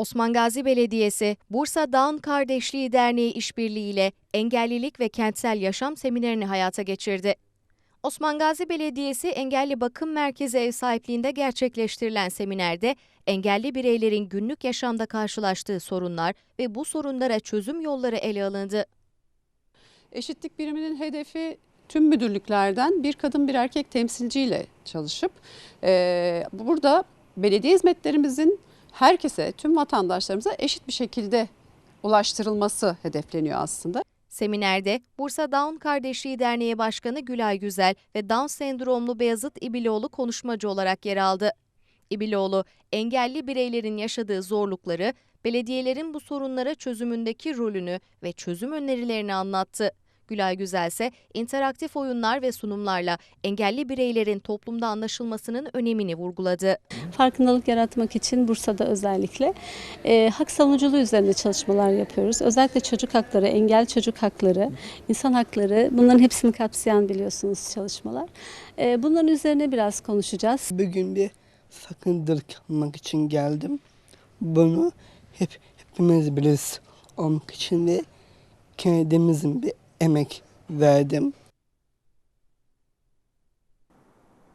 Osman Gazi Belediyesi, Bursa Down Kardeşliği Derneği işbirliğiyle engellilik ve kentsel yaşam seminerini hayata geçirdi. Osman Gazi Belediyesi Engelli Bakım Merkezi ev sahipliğinde gerçekleştirilen seminerde engelli bireylerin günlük yaşamda karşılaştığı sorunlar ve bu sorunlara çözüm yolları ele alındı. Eşitlik biriminin hedefi tüm müdürlüklerden bir kadın bir erkek temsilciyle çalışıp e, burada belediye hizmetlerimizin herkese, tüm vatandaşlarımıza eşit bir şekilde ulaştırılması hedefleniyor aslında. Seminerde Bursa Down Kardeşliği Derneği Başkanı Gülay Güzel ve Down sendromlu Beyazıt İbiloğlu konuşmacı olarak yer aldı. İbiloğlu, engelli bireylerin yaşadığı zorlukları, belediyelerin bu sorunlara çözümündeki rolünü ve çözüm önerilerini anlattı. Gülay Güzel ise interaktif oyunlar ve sunumlarla engelli bireylerin toplumda anlaşılmasının önemini vurguladı. farkındalık yaratmak için Bursa'da özellikle e, hak savunuculuğu üzerinde çalışmalar yapıyoruz. Özellikle çocuk hakları, engel çocuk hakları, insan hakları bunların hepsini kapsayan biliyorsunuz çalışmalar. E, bunların üzerine biraz konuşacağız. Bugün bir sakındırık almak için geldim. Bunu hep hepimiz biliriz olmak için ve kendimizin bir emek verdim.